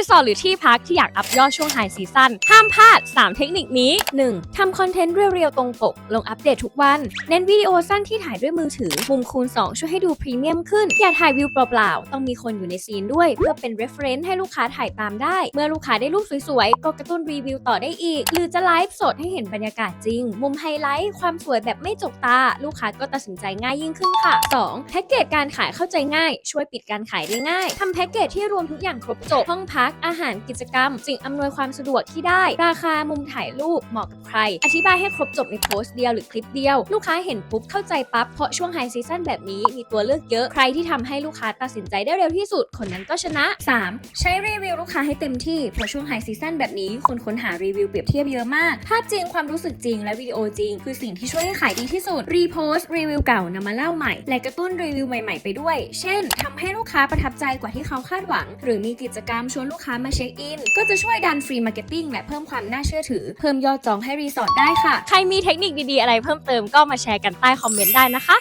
ีสอร์ทหรือที่พักที่อยากอัพยอดช่วงไฮซีซั่นห้ามพลาด 3 เทคนิคนี้ 1. ทำคอนเทนต์เรียวๆตรงปก ลงอัปเดตทุกวัน เน้นวิดีโอสั้นที่ถ่ายด้วยมือถือ มุมคูณ 2 ช่วยให้ดูพรีเมียมขึ้น อย่าถ่ายวิวเปล่าๆ ต้องมีคนอยู่ในซีนด้วย เพื่อเป็น reference ให้ลูกค้าถ่ายตามได้ เมื่อลูกค้าได้รูปสวยๆ ก็กระตุ้นรีวิวต่อได้อีก หรือจะไลฟ์สดให้เห็นบรรยากาศจริง มุมไฮไลท์ ความสวยแบบไม่จกตา ลูกค้าก็ตัดสินใจง่ายยิ่งขึ้นค่ะ 2. แพ็กเกจการขายเข้าใจง่าย ช่วยปิดการขายได้ง่ายทำแพ็กเกจที่รวมทุกอย่างครบจบห้องพักอาหารกิจกรรม สิ่งอำนวยความสะดวกที่ได้ ราคามุมถ่ายรูปเหมาะกับใคร อธิบายให้ครบจบในโพสต์เดียวหรือคลิปเดียว ลูกค้าเห็นปุ๊บเข้าใจปั๊บเพราะช่วงไฮซีซั่นแบบนี้มีตัวเลือกเยอะใครที่ทำให้ลูกค้าตัดสินใจได้เร็วที่สุดคนนั้นก็ชนะ 3. ใช้รีวิวลูกค้าให้เต็มที่เพราะช่วงไฮซีซั่นแบบนี้คนค้นหารีวิวเปรียบเทียบเยอะมาก ภาพจริงความรู้สึกจริงและวิดีโอจริง คือสิ่งที่ช่วยให้ขายดีที่สุดรีโพสต์รีวิวเก่านำมาเล่าใหม่ และกระตุ้นรีวิวใหม่ๆไปด้วย เช่นทำให้ลูกค้าประทับใจกว่าที่เขาคาดหวัง หรือมีกิจกรรมชวนลูกค้ามาเช็คอิน ก็จะช่วยดันฟรีมาร์เก็ตติ้งและเพิ่มความน่าเชื่อถือ เพิ่มยอดจองให้รีสอร์ทได้ค่ะ ใครมีเทคนิคดีๆ อะไรเพิ่มเติมก็มาแชร์กันใต้คอมเมนต์ได้นะคะ